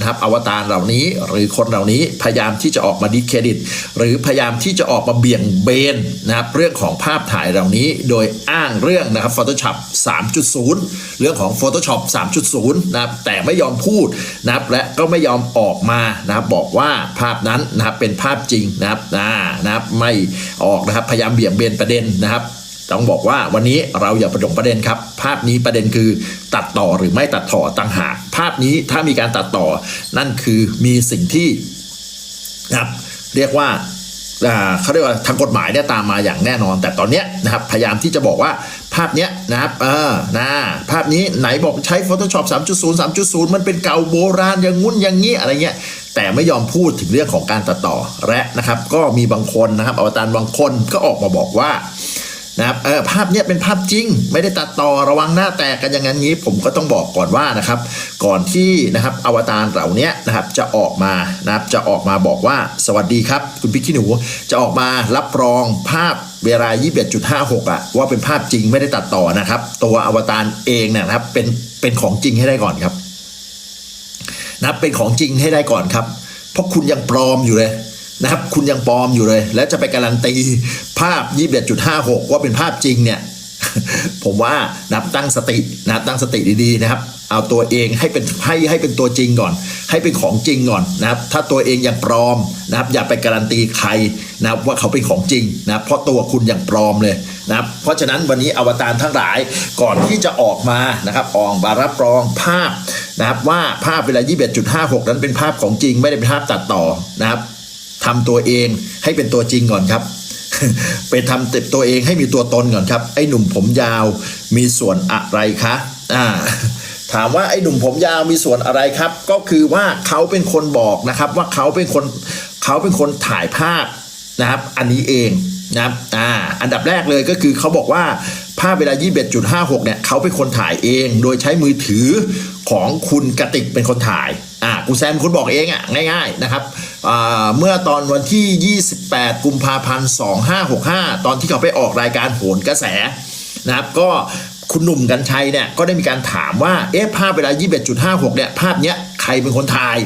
นะครับอวตารเหล่านี้หรือคนเหล่านี้พยายามที่จะออกมาดิสเครดิต หรือพยายามที่จะออกมาเบี่ยงเบนนะครับเรื่องของภาพถ่ายเหล่านี้ โดยอ้างเรื่องนะครับ Photoshop 3.0 เรื่องของ Photoshop 3.0 นะครับแต่ไม่ยอมพูดนะครับและก็ไม่ยอมออกมานะครับบอกว่าภาพนั้นนะครับเป็นภาพจริงนะครับอ่านะครับไม่ออกนะครับพยายามเบี่ยงเบนประเด็นนะครับ ต้องบอกว่าวันนี้เราอย่าประดงประเด็นครับ ภาพนี้ประเด็นคือตัดต่อหรือไม่ตัดต่อต่างหากภาพนี้ถ้ามีการตัดต่อ นั่นคือมีสิ่งที่นะครับเรียกว่าเขาเรียกว่าทางกฎหมายเนี่ยตามมาอย่างแน่นอน แต่ตอนเนี้ยนะครับพยายามที่จะบอกว่าภาพเนี้ยนะครับเออนะภาพนี้ไหนบอกใช้ Photoshop 3.0 3.0 มันเป็นเก่าโบราณอย่างงุ้นอย่างงี้อะไรเงี้ยแต่ไม่ยอมพูดถึงเรื่องของการตัดต่อและนะครับ ก็มีบางคนนะครับอวตารบางคนก็ออกมาบอกว่า นะครับเออภาพเนี้ยเป็นภาพจริง ไม่ได้ตัดต่อระวังหน้าแตกกันอย่างนั้นงี้ ผมก็ต้องบอกก่อนว่านะครับ ก่อนที่นะครับอวตารเหล่านี้นะครับจะออกมานะครับจะออกมาบอกว่าสวัสดีครับ คุณพี่ขี้หนูจะออกมารับรองภาพเวลา 21.56อะว่าเป็นภาพจริงไม่ได้ตัดต่อนะครับ ตัวอวตารเองเนี่ยนะครับเป็นเป็นของจริงให้ได้ก่อนครับนะบเป็นของจริงให้ได้ก่อนครับ เพราะคุณยังปลอมอยู่เลย นะครับคุณยังปลอมอยู่เลย แล้วจะไปการันตีภาพ 21.56 ว่าเป็นภาพจริงเนี่ยผมว่านับตั้งสตินับตั้งสติดีๆนะครับเอาตัวเองให้เป็นให้ให้เป็นตัวจริงก่อน ให้เป็นของจริงก่อนนะครับถ้าตัวเองยังปลอมนะครับอย่าไปการันตีใครนะครับว่าเขาเป็นของจริงนะครับเพราะตัวคุณยังปลอมเลยนะครับเพราะฉะนั้นวันนี้อวตารทั้งหลายก่อนที่จะออกมานะครับออกมารับรองภาพนะครับว่าภาพเวลา 21.56 นั้นเป็นภาพของจริงไม่ได้เป็นภาพตัดต่อนะครับ ทำตัวเองให้เป็นตัวจริงก่อนครับ ไปทำติดตัวเองให้มีตัวตนก่อนครับไอ้หนุ่มผมยาวมีส่วนอะไรคะอ่าถามว่าไอ้หนุ่มผมยาวมีส่วนอะไรครับ ก็คือว่าเขาเป็นคนบอกนะครับว่าเขาเป็นคนเขาเป็นคนถ่ายภาพนะครับ อันนี้เองนะครับอ่าอันดับแรกเลยก็คือเขาบอกว่าภาพเวลา 21.56 เนี่ยเขาเป็นคนถ่ายเองโดยใช้มือถือของคุณกติกเป็นคนถ่ายอ่ากูแซมคุณบอกเองอะง่าย ๆนะครับ เมื่อตอนวันที่ 28 กุมภาพันธ์ 2565 ตอนที่เขาไปออกรายการโหนกระแสนะครับก็คุณหนุ่มกัญชัยเนี่ยก็ได้มีการถามว่าเอ๊ะภาพเวลา 21.56 เนี่ยภาพเนี้ยใครเป็นคนถ่าย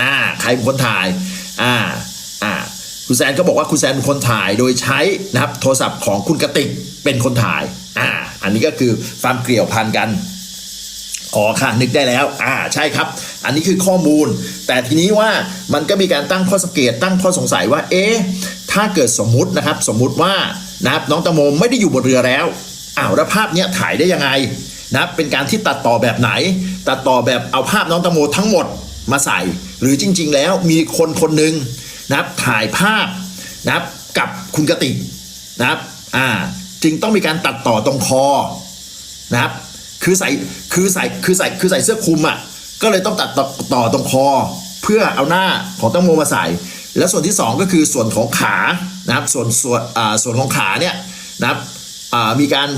อ่าใครเป็นคนถ่ายอ่าอ่าคุณแซนก็บอกว่าคุณแซนเป็นคนถ่ายโดยใช้นะครับโทรศัพท์ของคุณกติกเป็นคนถ่ายอ่าอันนี้ก็คือความเกลี่ยวพันกันอ๋อค่ะนึกได้แล้วอ่าใช่ครับ อันนี้คือข้อมูล แต่ทีนี้ว่ามันก็มีการตั้งข้อสังเกตตั้งข้อสงสัยว่า เอ๊ะ ถ้าเกิดสมมุตินะครับ สมมุติว่านะครับน้องตะโมไม่ได้อยู่บนเรือแล้วอ้าวแล้วภาพเนี้ยถ่ายได้ยังไงนะเป็นการที่ตัดต่อแบบไหน ตัดต่อแบบเอาภาพน้องตะโมทั้งหมดมาใส่ หรือจริง ๆ แล้วมีคนคนหนึ่งนะครับถ่ายภาพนะครับกับคุณกติกนะครับอ่าจึงต้องมีการตัดต่อตรงคอนะครับคือใส่คือใส่คือใส่คือใส่เสื้อคลุมอะ ก็เลยต้องตัดต่อตตรงคอเพื่อเอาหน้าของตั้งโมมาใส่ แล้วส่วนที่สองก็คือส่วนของขานะครับส่วนส่วนอ่าส่วนของขาเนี่ยนะครับอ่ามีการ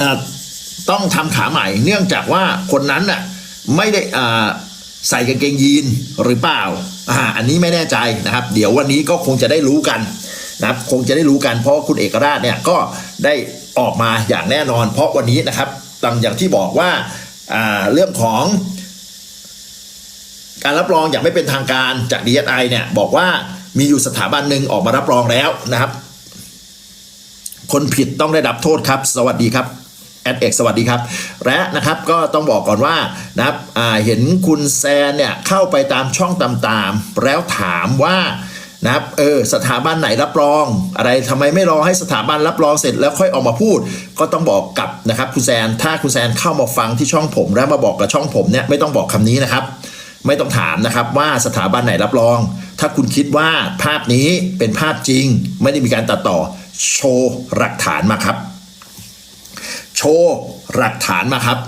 อ่าต้องทำขาใหม่ เนื่องจากว่าคนนั้นน่ะไม่ได้อ่าใส่กางเกงยีนหรือเปล่าอ่าอันนี้ไม่แน่ใจนะครับ เดี๋ยววันนี้ก็คงจะได้รู้กันนะครับคงจะได้รู้กันเพราะคุณเอกราชเนี่ยก็ได้ออกมาอย่างแน่นอน เพราะวันนี้นะครับตามอย่างที่บอกว่า เรื่องของการรับรองอย่างไม่เป็นทางการจาก DSI เนี่ยบอกว่ามีอยู่สถาบันหนึ่งออกมารับรองแล้วนะครับ คนผิดต้องได้รับโทษครับ สวัสดีครับแอดเอกสวัสดีครับ และนะครับก็ต้องบอกก่อนว่านะครับเห็นคุณแซนเนี่ยเข้าไปตามช่องต่างๆแล้วถามว่า นะครับเออสถาบันไหนรับรอง อะไรทำไมไม่รอให้สถาบันรับรองเสร็จแล้วค่อยออกมาพูด ก็ต้องบอกกับนะครับคุณแซนถ้าคุณแซนเข้ามาฟังที่ช่องผม แล้วมาบอกกับช่องผมเนี่ยไม่ต้องบอกคำนี้นะครับ ไม่ต้องถามนะครับว่าสถาบันไหนรับรอง ถ้าคุณคิดว่าภาพนี้เป็นภาพจริง ไม่ได้มีการตัดต่อโชว์หลักฐานมาครับ โชว์หลักฐานมาครับ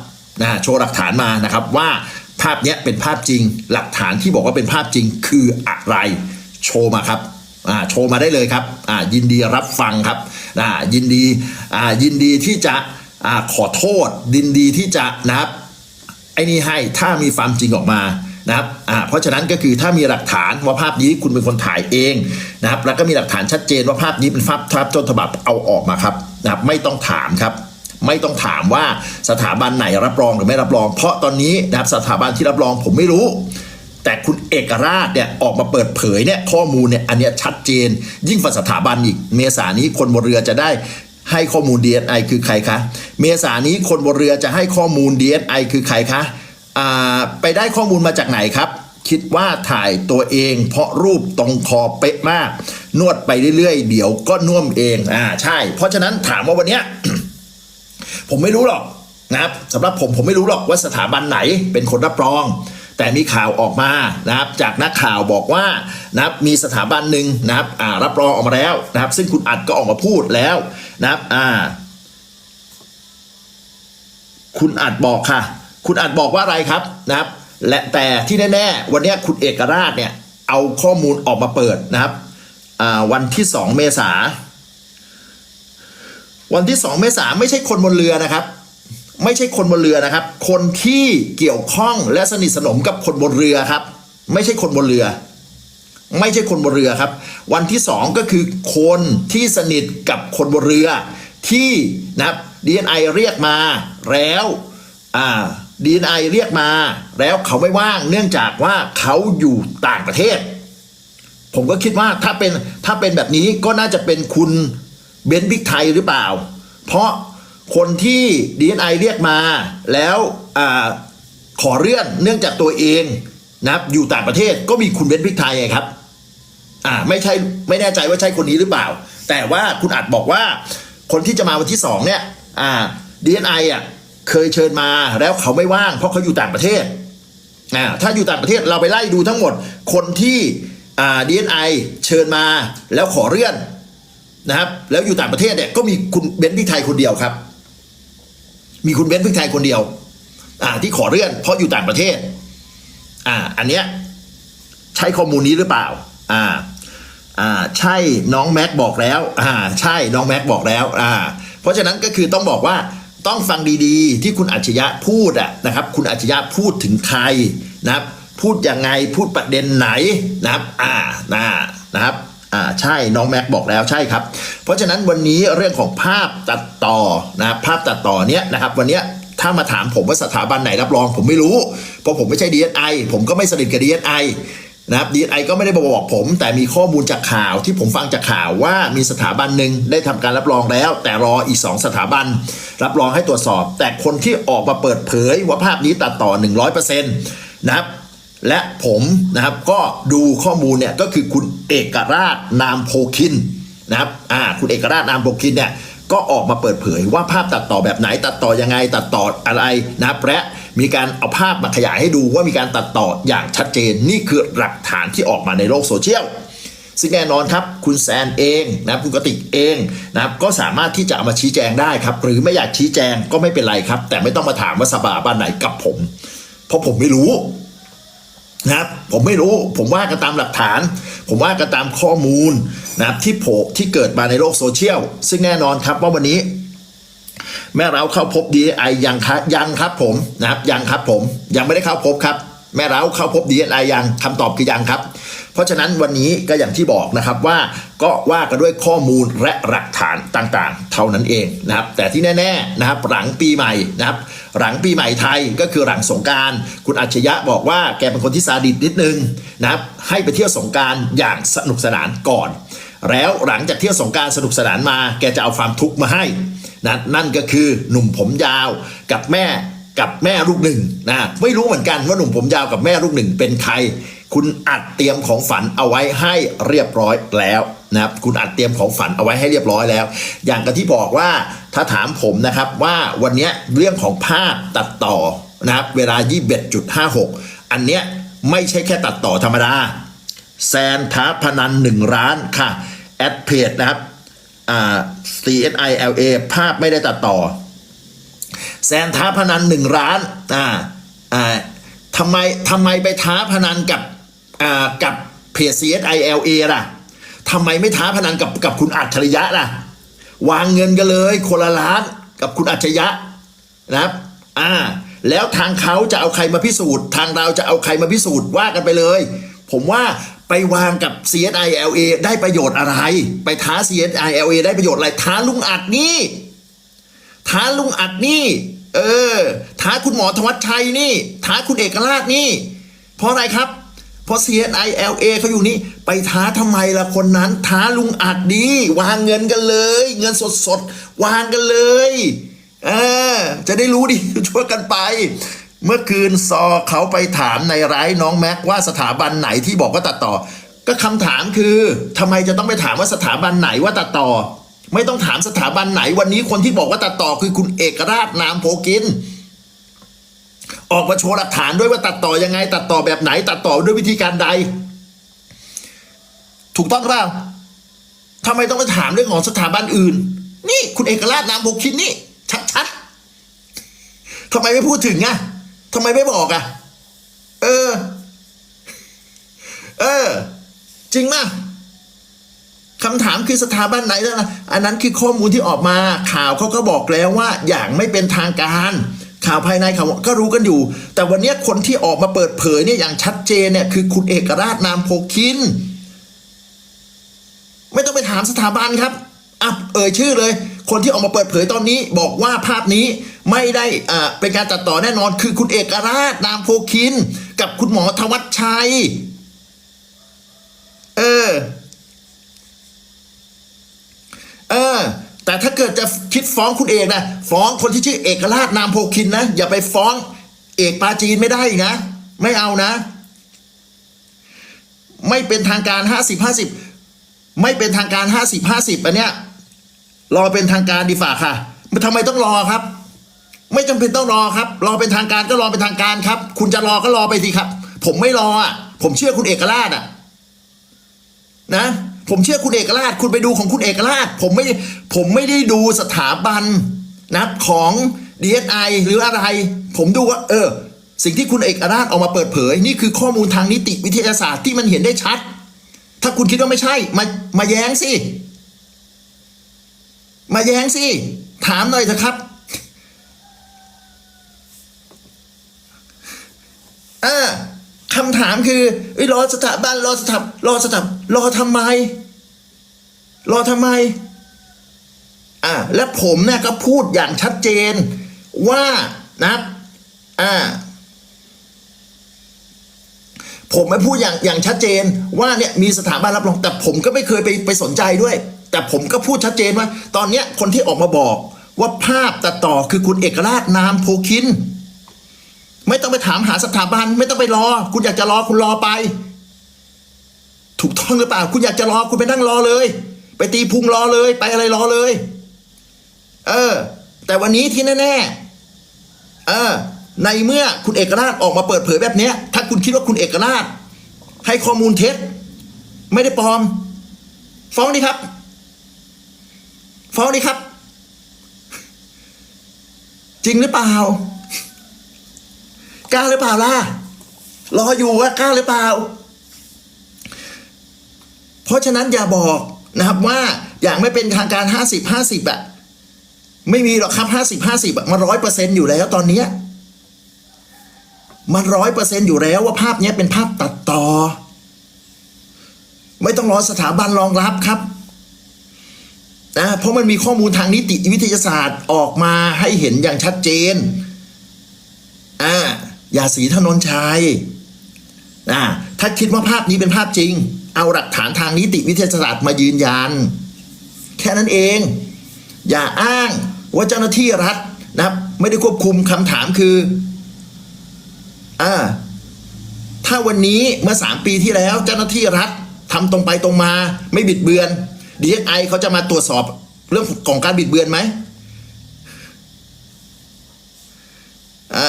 นะโชว์หลักฐานมานะครับว่าภาพนี้เป็นภาพจริง หลักฐานที่บอกว่าเป็นภาพจริงคืออะไร โชว์มาครับอ่าโชว์มาได้เลยครับอ่ายินดีรับฟังครับอ่ายินดีอ่ายินดีที่จะอ่าขอโทษยินดีที่จะนะครับไอ้นี่ให้ถ้ามีความจริงออกมานะครับอ่าเพราะฉะนั้นก็คือถ้ามีหลักฐานว่าภาพนี้คุณเป็นคนถ่ายเองนะครับ แล้วก็มีหลักฐานชัดเจนว่าภาพนี้เป็นภาพภาพต้นฉบับเอาออกมาครับนะครับ ไม่ต้องถามครับ ไม่ต้องถามว่าสถาบันไหนรับรองหรือไม่รับรอง เพราะตอนนี้นะครับสถาบันที่รับรองผมไม่รู้ แต่คุณเอกราชเนี่ยออกมาเปิดเผยเนี่ยข้อมูลเนี่ยอันนี้ชัดเจน ยิ่งฝ่าสถาบันอีก เมษานี้คนบนเรือจะได้ให้ข้อมูล DNI คือใครคะ เมษานี้คนบนเรือจะให้ข้อมูล DNI คือใครคะไปได้ข้อมูลมาจากไหนครับ คิดว่าถ่ายตัวเองเพราะรูปตรงคอเป๊ะมาก นวดไปเรื่อยๆ เดี๋ยวก็น่วมเองอ่าใช่ เพราะฉะนั้นถามว่าวันเนี้ยผมไม่รู้หรอกนะครับสำหรับผมผมไม่รู้หรอกว่าสถาบันไหนเป็นคนรับรอง แต่มีข่าวออกมานะครับจากนักข่าวบอกว่านะครับมีสถาบันหนึ่งนะครับรับรองออกมาแล้วนะครับ ซึ่งคุณอัดก็ออกมาพูดแล้วนะครับอ่าคุณอัดบอกค่ะ คุณอัดบอกว่าอะไรครับนะครับ และแต่ที่แน่ๆวันนี้คุณเอกราชเนี่ยเอาข้อมูลออกมาเปิดนะครับวันที่ 2 เมษาวันที่ 2 เมษาไม่ใช่คนบนเรือนะครับ ไม่ใช่คนบนเรือนะครับ คนที่เกี่ยวข้องและสนิทสนมกับคนบนเรือครับ ไม่ใช่คนบนเรือ ไม่ใช่คนบนเรือครับ วันที่สองก็คือคนที่สนิทกับคนบนเรือ ที่นะครับ DNI เรียกมาแล้วอ่า DNI เรียกมาแล้วเขาไม่ว่างเนื่องจากว่าเขาอยู่ต่างประเทศ ผมก็คิดว่าถ้าเป็นถ้าเป็นแบบนี้ก็น่าจะเป็นคุณเบนซ์บิ๊กไทยหรือเปล่า เพราะ คนที่ DNI เรียกมาแล้วอขอเลื่อนเนื่องจากตัวเองนะครับอยู่ต่างประเทศก็มีคุณเบนซ์บิ๊กไทยครับอ่าไม่ใช่ไม่แน่ใจว่าใช่คนนี้หรือเปล่า แต่ว่าคุณอัดบอกว่า คนที่จะมาวันที่สองเนี่ยอ่า DNI อะเคยเชิญมาแล้วเขาไม่ว่าง เพราะเขาอยู่ต่างประเทศอ่าถ้าอยู่ต่างประเทศเราไปไล่ดูทั้งหมดคนที่อ่า DNI เชิญมาแล้วขอเลื่อนนะครับแล้วอยู่ต่างประเทศเนี่ยก็มีคุณเบนซ์พิไทยคนเดียวครับ มีคุณเบนซ์พิกไทยคนเดียว อ่า ที่ขอเลื่อนเพราะอยู่ต่างประเทศ อ่า อันเนี้ยใช่ข้อมูลนี้หรือเปล่า อ่า อ่า ใช่น้องแม็กบอกแล้ว อ่า ใช่น้องแม็กบอกแล้ว อ่า เพราะฉะนั้นก็คือต้องบอกว่าต้องฟังดีๆ ที่คุณอัจฉริยะพูดอะนะครับ คุณอัจฉริยะพูดถึงใครนะครับ พูดยังไงพูดประเด็นไหนนะครับ อ่านะนะครับ อ่าใช่น้องแม็กบอกแล้วใช่ครับ เพราะฉะนั้นวันนี้เรื่องของภาพตัดต่อนะภาพตัดต่อเนี้ยนะครับวันเนี้ยถ้ามาถามผมว่าสถาบันไหนรับรอง ผมไม่รู้ เพราะผมไม่ใช่ DSI ผมก็ไม่สนิทกับ DSI นะครับ DSI ก็ไม่ได้มาบอกผม แต่มีข้อมูลจากข่าวที่ผมฟังจากข่าวว่ามีสถาบันหนึ่งได้ทำการรับรองแล้ว แต่รออีก 2 สถาบัน รับรองให้ตรวจสอบ แต่คนที่ออกมาเปิดเผยว่าภาพนี้ตัดต่อ 100%นะครับ และผมนะครับก็ดูข้อมูลเนี่ยก็คือคุณเอกราชนามโพคินนะครับอ่าคุณเอกราชนามโพคินเนี่ยก็ออกมาเปิดเผยว่าภาพตัดต่อแบบไหนตัดต่อยังไงตัดต่ออะไรนะครับและมีการเอาภาพมาขยายให้ดูว่ามีการตัดต่ออย่างชัดเจนนี่คือหลักฐานที่ออกมาในโลกโซเชียลซึ่งแน่นอนครับคุณแซนเองนะครับคุณกติกเองนะครับก็สามารถที่จะเอามาชี้แจงได้ครับ หรือไม่อยากชี้แจงก็ไม่เป็นไรครับ แต่ไม่ต้องมาถามว่าสถาบันไหนกับผม เพราะผมไม่รู้ นะครับผมไม่รู้ผมว่ากันตามหลักฐาน ผมว่ากันตามข้อมูลนะครับที่โผที่เกิดมาในโลกโซเชียล ซึ่งแน่นอนครับว่าวันนี้ แม่เราเข้าพบ DNI ยังครับยังครับผมนะครับยังครับผมยังไม่ได้เข้าพบครับ แม่เราเข้าพบ DNI ยังคำตอบคือยังครับ เพราะฉะนั้นวันนี้ก็อย่างที่บอกนะครับว่าก็ว่ากันด้วยข้อมูลและหลักฐานต่างๆ เท่านั้นเองนะครับแต่ที่แน่ๆนะครับหลังปีใหม่นะครับ หลังปีใหม่ไทยก็คือหลังสงการ คุณอัจฉริยะบอกว่าแกเป็นคนที่ซาดิสนิดนึงนะครับให้ไปเที่ยวสงการอย่างสนุกสนานก่อน แล้วหลังจากเที่ยวสงการสนุกสนานมาแกจะเอาความทุกข์มาให้นะนั่นก็คือหนุ่มผมยาวกับแม่กับแม่ลูกหนึ่งนะไม่รู้เหมือนกันว่าหนุ่มผมยาวกับแม่ลูกหนึ่งเป็นใคร คุณอัดเตรียมของฝันเอาไว้ให้เรียบร้อยแล้ว นะครับคุณอัดเตรียมของฝันเอาไว้ให้เรียบร้อยแล้ว อย่างกับที่บอกว่าถ้าถามผมนะครับว่าวันนี้เรื่องของภาพตัดต่อนะครับเวลา 21.56 อันเนี้ยไม่ใช่แค่ตัดต่อธรรมดาแซนท้าพนันหนึ่งร้านค่ะ แอดเพจนะครับ CSILA ภาพไม่ได้ตัดต่อ แซนท้าพนันหนึ่งร้านอ่าอ่าทำไมทำไมไปท้าพนันกับอ่ากับเพจ CSILA ล่ะ ทำไมไม่ท้าพนันกับกับคุณอัจฉริยะล่ะ วางเงินกันเลยคนละล้านกับคุณอัจฉริยะนะครับ อ่า แล้วทางเขาจะเอาใครมาพิสูจน์ ทางเราจะเอาใครมาพิสูจน์ว่ากันไปเลย ผมว่าไปวางกับ CSILA ได้ประโยชน์อะไร ไปท้า CSILA ได้ประโยชน์อะไร ท้าลุงอัดนี่ ท้าลุงอัดนี่ เออ ท้าคุณหมอธวัชชัยนี่ ท้าคุณเอกราชนี่ เพราะอะไรครับ เพราะ CNI LA เขาอยู่นี่ ไปท้าทำไมล่ะคนนั้น ท้าลุงอัดดี วางเงินกันเลย เงินสดสดวางกันเลยเออจะได้รู้ดิช่วยกันไป เมื่อคืนซอเขาไปถามในไร้น้องแม็กว่าสถาบันไหนที่บอกว่าตัดต่อ ก็คำถามคือทำไมจะต้องไปถามว่าสถาบันไหนว่าตัดต่อ ไม่ต้องถามสถาบันไหนวันนี้คนที่บอกว่าตัดต่อคือคุณเอกราชนามโพกิน ออกมาโชว์หลักฐานด้วยว่าตัดต่อยังไง ตัดต่อแบบไหน ตัดต่อด้วยวิธีการใด ถูกต้องหรือเปล่าทำไมต้องไปถามเรื่องของสถาบันอื่น นี่คุณเอกราชนามโพกินนี่ ชัดๆทำไมไม่พูดถึงอะทำไมไม่บอกอะเออ เออ จริงมากคำถามคือสถาบันไหนนะอันนั้นคือข้อมูลที่ออกมาข่าวเขาก็บอกแล้วว่าอย่างไม่เป็นทางการ ข่าวภายในเขาวก็รู้กันอยู่ แต่วันนี้คนที่ออกมาเปิดเผยเนี่ยอย่างชัดเจนเนี่ยคือคุณเอกราชนามโพคิน ไม่ต้องไปถามสถาบันครับอะเอ่ยชื่อเลย คนที่ออกมาเปิดเผยตอนนี้บอกว่าภาพนี้ไม่ได้อ่าเป็นการตัดต่อแน่นอน คือคุณเอกราชนามโพคิน กับคุณหมอธวัชชัย เออ เออ แต่ถ้าเกิดจะคิดฟ้องคุณเอกนะฟ้องคนที่ชื่อเอกราชนามโพคินนะอย่าไปฟ้องเอกปาจีนไม่ได้นะ ไม่เอานะ ไม่เป็นทางการห้าสิบห้าสิบไม่เป็นทางการห้าสิบห้าสิบอันเนี้ยรอเป็นทางการดีฝ่าค่ะทำไมต้องรอครับ ไม่จำเป็นต้องรอครับ รอเป็นทางการก็รอเป็นทางการครับ คุณจะรอก็รอไปสิครับ ผมไม่รออะผมเชื่อคุณเอกราชอะ นะ ผมเชื่อคุณเอกราช คุณไปดูของคุณเอกราช ผมไม่ผมไม่ได้ดูสถาบันนะของ DSI หรืออะไร ผมดูว่า เออ สิ่งที่คุณเอกราชออกมาเปิดเผย นี่คือข้อมูลทางนิติวิทยาศาสตร์ที่มันเห็นได้ชัด ถ้าคุณคิดว่าไม่ใช่ มามาแย้งสิ มาแย้งสิ ถามหน่อยเถอะครับ เออ คือเอ้รอสถาบันรอสถาบรอสถาบรอทำไม รอทำไม อ่า และผมเนี่ยก็พูดอย่างชัดเจนว่านะอ่า ผมไม่พูดอย่างอย่างชัดเจนว่าเนี่ยมีสถาบันรับรองแต่ผมก็ไม่เคยไปไปสนใจด้วย แต่ผมก็พูดชัดเจนว่า ตอนเนี้ยคนที่ออกมาบอกว่าภาพตัดต่อคือคุณเอกราชนามโพคิน ไม่ต้องไปถามหาสถาบัน ไม่ต้องไปรอ คุณอยากจะรอคุณรอไป ถูกต้องหรือเปล่า คุณอยากจะรอคุณไปนั่งรอเลย ไปตีพุงรอเลย ไปอะไรรอเลย เออ แต่วันนี้ที่แน่ๆเออ ในเมื่อคุณเอกราชออกมาเปิดเผยแบบเนี้ยถ้าคุณคิดว่าคุณเอกราช ให้ข้อมูลเท็จไม่ได้ปลอม ฟ้องดิครับ ฟ้องดิครับ จริงหรือเปล่า กล้าหรือเปล่าล่ะ รออยู่ว่ากล้าหรือเปล่า เพราะฉะนั้นอย่าบอกนะครับว่าอย่างไม่เป็นทางการห้าสิบห้าสิบอะไม่มีหรอกครับห้าสิบห้าสิบอะมันร้อยเปอร์เซ็นต์อยู่แล้วตอนเนี้ยมันร้อยเปอร์เซ็นต์อยู่แล้วว่าภาพนี้เป็นภาพตัดต่อ ไม่ต้องรอสถาบันรองรับครับนะเพราะมันมีข้อมูลทางนิติวิทยาศาสตร์ออกมาให้เห็นอย่างชัดเจนอ่า อย่าสีถนนชัยอ่าถ้าคิดว่าภาพนี้เป็นภาพจริง เอาหลักฐานทางนิติวิทยาศาสตร์มายืนยัน แค่นั้นเอง อย่าอ้างว่าเจ้าหน้าที่รัฐนะครับไม่ได้ควบคุมคำถามคืออ่าถ้าวันนี้เมื่อสามปีที่แล้วเจ้าหน้าที่รัฐทำตรงไปตรงมา ไม่บิดเบือน DSI เขาจะมาตรวจสอบเรื่องของการบิดเบือนไหมอ่า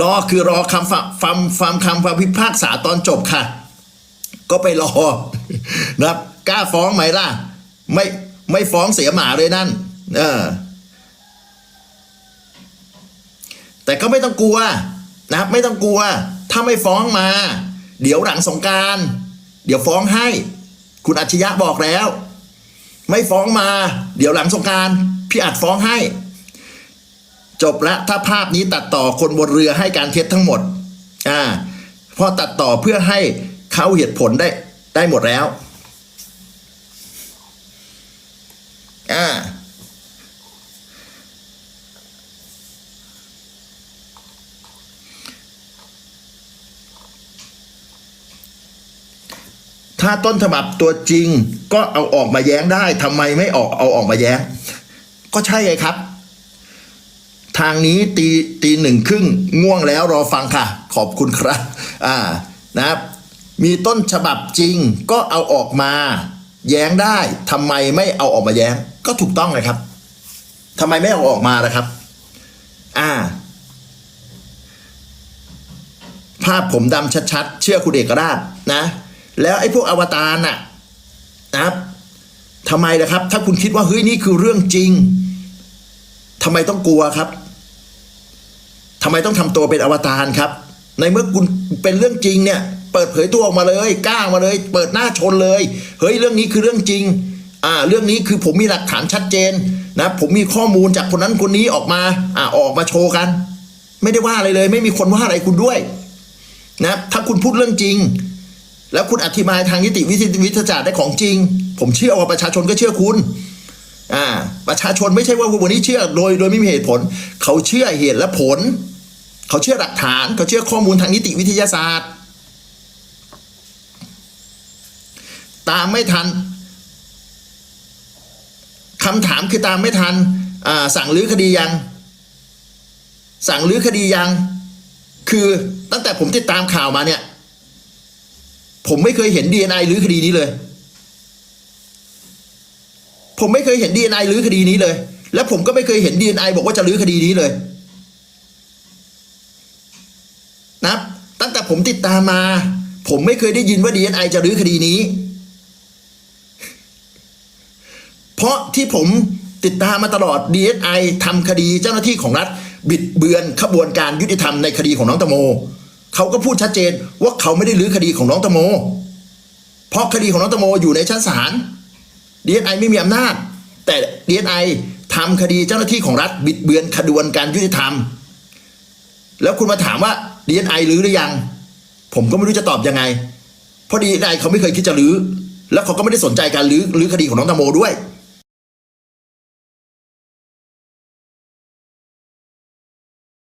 รอคือรอคำฟังฟังฟังคำฟังพิพากษาตอนจบค่ะ ก็ไปรอนะครับกล้าฟ้องไหมล่ะ ไม่ไม่ฟ้องเสียหมาเลยนั่น เออ แต่ก็ไม่ต้องกลัวนะครับ ไม่ต้องกลัว ถ้าไม่ฟ้องมา เดี๋ยวหลังสงการ เดี๋ยวฟ้องให้ คุณอัจฉริยะบอกแล้ว ไม่ฟ้องมา เดี๋ยวหลังสงการพี่อัดฟ้องให้ จบละถ้าภาพนี้ตัดต่อคนบนเรือให้การเท็จทั้งหมดอ่าพอตัดต่อเพื่อให้เขาเหตุผลได้ได้หมดแล้วอ่าถ้าต้นฉบับตัวจริงก็เอาออกมาแย้งได้ทำไมไม่ออกเอาออกมาแย้ง ก็ใช่ไงครับ ทางนี้ตีตีหนึ่งครึ่งง่วงแล้วรอฟังค่ะ ขอบคุณครับอ่านะครับมีต้นฉบับจริงก็เอาออกมา แย้งได้ทำไมไม่เอาออกมาแย้ง ก็ถูกต้องเลยครับทำไมไม่เอาออกมาล่ะครับ อ่า ภาพผมดำชัดๆ เชื่อคุณเอกราชนะ แล้วไอ้พวกอวตารน่ะนะครับทำไมล่ะครับ ถ้าคุณคิดว่าเฮ้ยนี่คือเรื่องจริงทำไมต้องกลัวครับ ทำไมต้องทำตัวเป็นอวตารครับ ในเมื่อคุณเป็นเรื่องจริงเนี่ย เปิดเผยตัวออกมาเลยกล้ามาเลย เปิดหน้าชนเลย เฮ้ยเรื่องนี้คือเรื่องจริง อ่า เรื่องนี้คือผมมีหลักฐานชัดเจนนะผมมีข้อมูลจากคนนั้นคนนี้ออกมาอ่าออกมาโชว์กัน ไม่ได้ว่าอะไรเลย ไม่มีคนว่าอะไรคุณด้วยนะถ้าคุณพูดเรื่องจริง แล้วคุณอธิบายทางนิติวิทยาศาสตร์ได้ของจริง ผมเชื่อว่าประชาชนก็เชื่อคุณอ่าประชาชนไม่ใช่ว่าวันนี้เชื่อโดยโดยไม่มีเหตุผล เขาเชื่อเหตุและผล เขาเชื่อหลักฐานเขาเชื่อข้อมูลทางนิติวิทยาศาสตร์ ตามไม่ทันคำถามคือตามไม่ทันสั่งลื้อคดียัง สั่งลื้อคดียัง คือตั้งแต่ผมติดตามข่าวมาเนี่ย ผมไม่เคยเห็น DNI หรือคดีนี้เลย ผมไม่เคยเห็น DNI หรือคดีนี้เลย และผมก็ไม่เคยเห็น DNI บอกว่าจะรื้อคดีนี้เลย นะตั้งแต่ผมติดตามมา ผมไม่เคยได้ยินว่า DNI จะรื้อคดีนี้ เพราะที่ผมติดตามมาตลอด DSI ทำคดีเจ้าหน้าที่ของรัฐ บิดเบือนขบวนการยุติธรรมในคดีของน้องตะโมเขาก็พูดชัดเจนว่าเขาไม่ได้รื้อคดีของน้องตะโม เพราะคดีของน้องตะโมอยู่ในชั้นศาล DSI ไม่มีอำนาจ แต่ DSI ทำคดีเจ้าหน้าที่ของรัฐ บิดเบือนขบวนการยุติธรรม แล้วคุณมาถามว่า DSI รื้อหรือยัง ผมก็ไม่รู้จะตอบยังไง เพราะดีนไอเขาไม่เคยคิดจะรื้อ แล้วเขาก็ไม่ได้สนใจการรื้อรื้อคดีของน้องตะโมด้วย